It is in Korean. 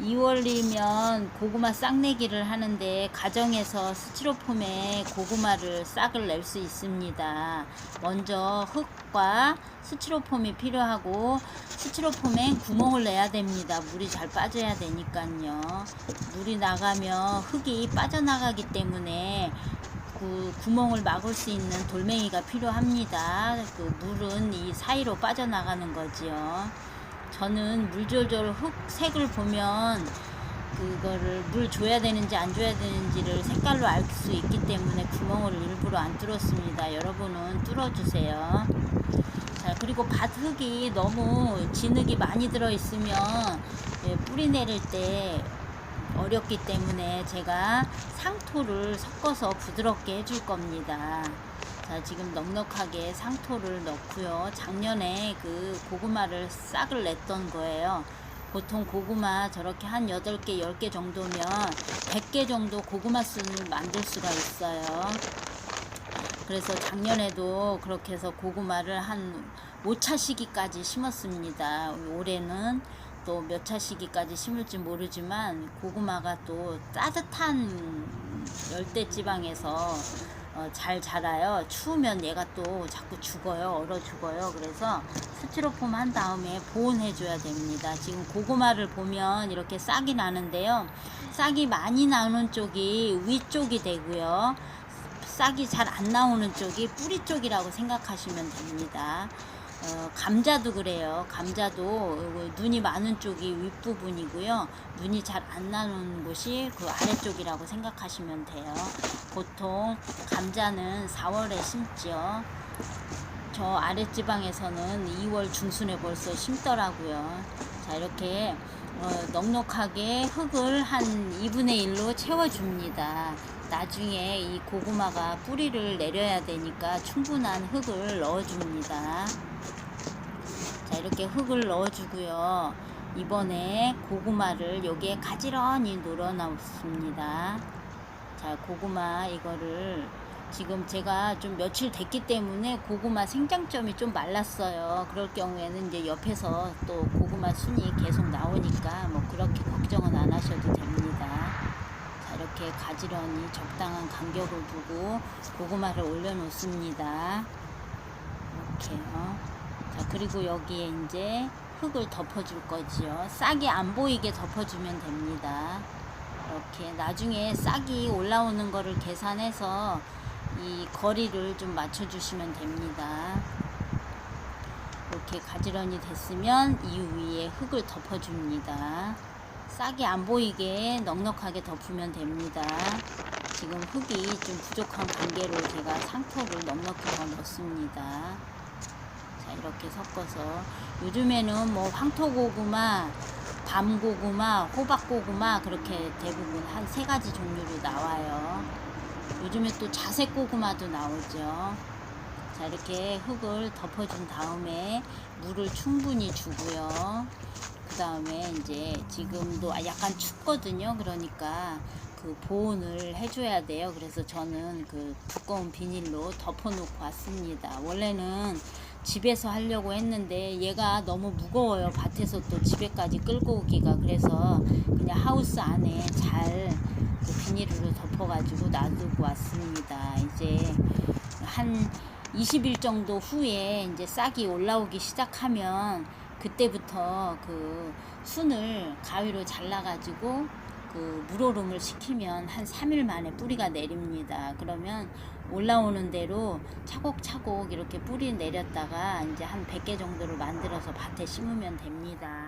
2월이면 고구마 싹내기를 하는데 가정에서 스티로폼에 고구마를 싹을 낼 수 있습니다. 먼저 흙과 스티로폼이 필요하고 스티로폼에 구멍을 내야 됩니다. 물이 잘 빠져야 되니까요. 물이 나가면 흙이 빠져나가기 때문에 그 구멍을 막을 수 있는 돌멩이가 필요합니다. 그 물은 이 사이로 빠져나가는 거지요. 저는 물졸졸 흙 색을 보면 그거를 물 줘야 되는지 안 줘야 되는지를 색깔로 알 수 있기 때문에 구멍을 일부러 안 뚫었습니다. 여러분은 뚫어주세요. 자, 그리고 밭 흙이 너무 진흙이 많이 들어 있으면 예, 뿌리 내릴 때 어렵기 때문에 제가 상토를 섞어서 부드럽게 해줄 겁니다. 자, 지금 넉넉하게 상토를 넣고요. 작년에 그 고구마를 싹을 냈던 거예요. 보통 고구마 저렇게 한 8개, 10개 정도면 100개 정도 고구마 순을 만들 수가 있어요. 그래서 작년에도 그렇게 해서 고구마를 한 5차 시기까지 심었습니다. 올해는 또 몇 차 시기까지 심을지 모르지만 고구마가 또 따뜻한 열대 지방에서 어, 잘 자라요. 추우면 얘가 또 자꾸 죽어요. 얼어 죽어요. 그래서 스티로폼 한 다음에 보온해 줘야 됩니다. 지금 고구마를 보면 이렇게 싹이 나는데요. 싹이 많이 나오는 쪽이 위쪽이 되고요. 싹이 잘 안 나오는 쪽이 뿌리 쪽이라고 생각하시면 됩니다. 어, 감자도 그래요. 감자도 눈이 많은 쪽이 윗부분이고요. 눈이 잘 안 나는 곳이 그 아래쪽이라고 생각하시면 돼요. 보통 감자는 4월에 심지요. 저 아랫지방에서는 2월 중순에 벌써 심더라고요. 자, 이렇게 어, 넉넉하게 흙을 한 2분의 1로 채워줍니다. 나중에 이 고구마가 뿌리를 내려야 되니까 충분한 흙을 넣어줍니다. 자, 이렇게 흙을 넣어주고요. 이번에 고구마를 여기에 가지런히 놀아 놓습니다. 자, 고구마 이거를 지금 제가 좀 며칠 됐기 때문에 고구마 생장점이 좀 말랐어요. 그럴 경우에는 이제 옆에서 또 고구마 순이 계속 나오니까 뭐 그렇게 걱정은 안 하셔도 됩니다. 자, 이렇게 가지런히 적당한 간격을 두고 고구마를 올려놓습니다. 이렇게요. 자, 그리고 여기에 이제 흙을 덮어줄 거지요. 싹이 안 보이게 덮어주면 됩니다. 이렇게 나중에 싹이 올라오는 거를 계산해서 이 거리를 좀 맞춰주시면 됩니다. 이렇게 가지런히 됐으면 이 위에 흙을 덮어줍니다. 싹이 안 보이게 넉넉하게 덮으면 됩니다. 지금 흙이 좀 부족한 관계로 제가 상토를 넉넉히 더 넣습니다. 자, 이렇게 섞어서 요즘에는 뭐 황토고구마, 밤고구마, 호박고구마 그렇게 대부분 한 세 가지 종류로 나와요. 요즘에 또 자색 고구마도 나오죠. 자, 이렇게 흙을 덮어준 다음에 물을 충분히 주고요. 그 다음에 이제 지금도 약간 춥거든요. 그러니까 그 보온을 해줘야 돼요. 그래서 저는 그 두꺼운 비닐로 덮어놓고 왔습니다. 원래는 집에서 하려고 했는데 얘가 너무 무거워요. 밭에서 또 집에까지 끌고 오기가 그래서 그냥 하우스 안에 잘 그 비닐로 덮어가지고 놔두고 왔습니다. 이제 한 20일 정도 후에 이제 싹이 올라오기 시작하면 그때부터 그 순을 가위로 잘라가지고 그 물오름을 시키면 한 3일 만에 뿌리가 내립니다. 그러면 올라오는 대로 차곡차곡 이렇게 뿌리 내렸다가 이제 한 100개 정도를 만들어서 밭에 심으면 됩니다.